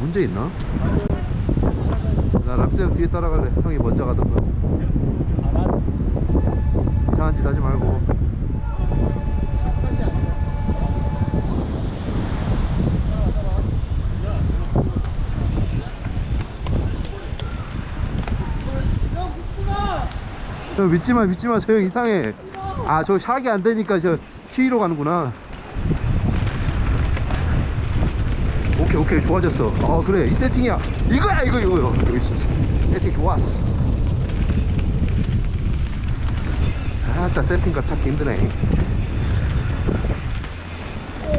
문제 있나? 나 람스형 뒤에 따라갈래 형이 먼저 가던가. 이상한 짓 하지 말고. 저 믿지마 믿지마 저 형 이상해 아 저 샥이 안 되니까 저 키위로 가는구나 오케이 오케이 좋아졌어 어 그래 이 세팅이야 이거야 이거 이거 여기 진짜 세팅 좋았어 아따 세팅값 찾기 힘드네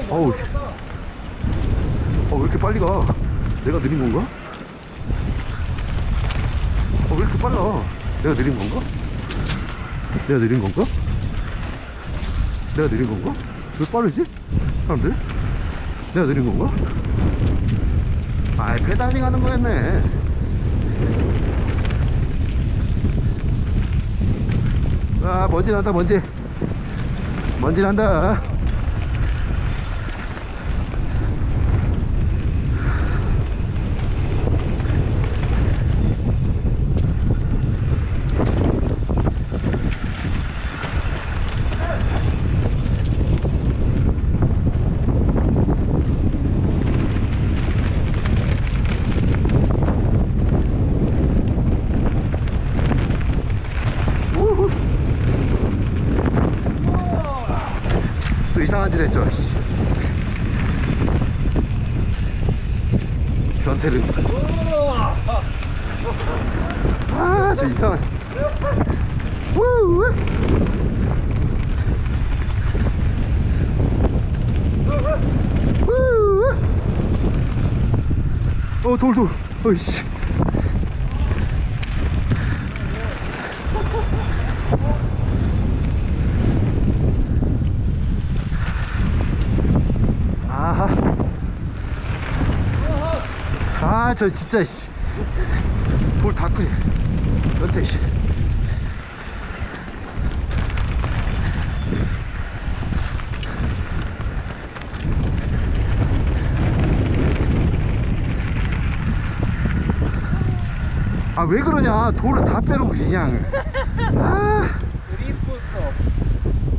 어우 씨. 어, 왜 이렇게 빨리 가? 내가 느린 건가? 어, 왜 이렇게 빨라? 내가 느린 건가? 내가 느린 건가? 내가 느린 건가? 왜 빠르지? 사람들? 내가 느린 건가? 아, 페달링 하는 거였네. 아, 먼지 난다, 먼지. 먼지 난다. 우후. 했죠. 씨. 변태를. 아, 저 이상한. 우우. 우우. 어, 돌, 돌. 어이씨. 아하. 아, 저 진짜, 씨. 돌다 끄지. 여태, 씨. 아, 왜 그러냐. 돌을 다 빼놓고 그냥. 아.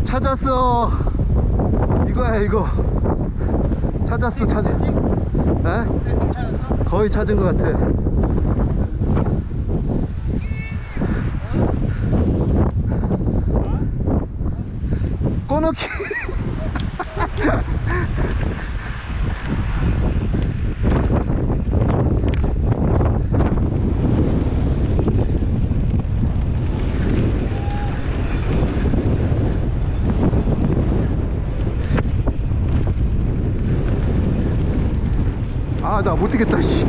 찾았어. 이거야, 이거. 찾았어, 찾아. 에? 거의 찾은 것 같아. 꺼놓기. 아나 못되겠다 씨.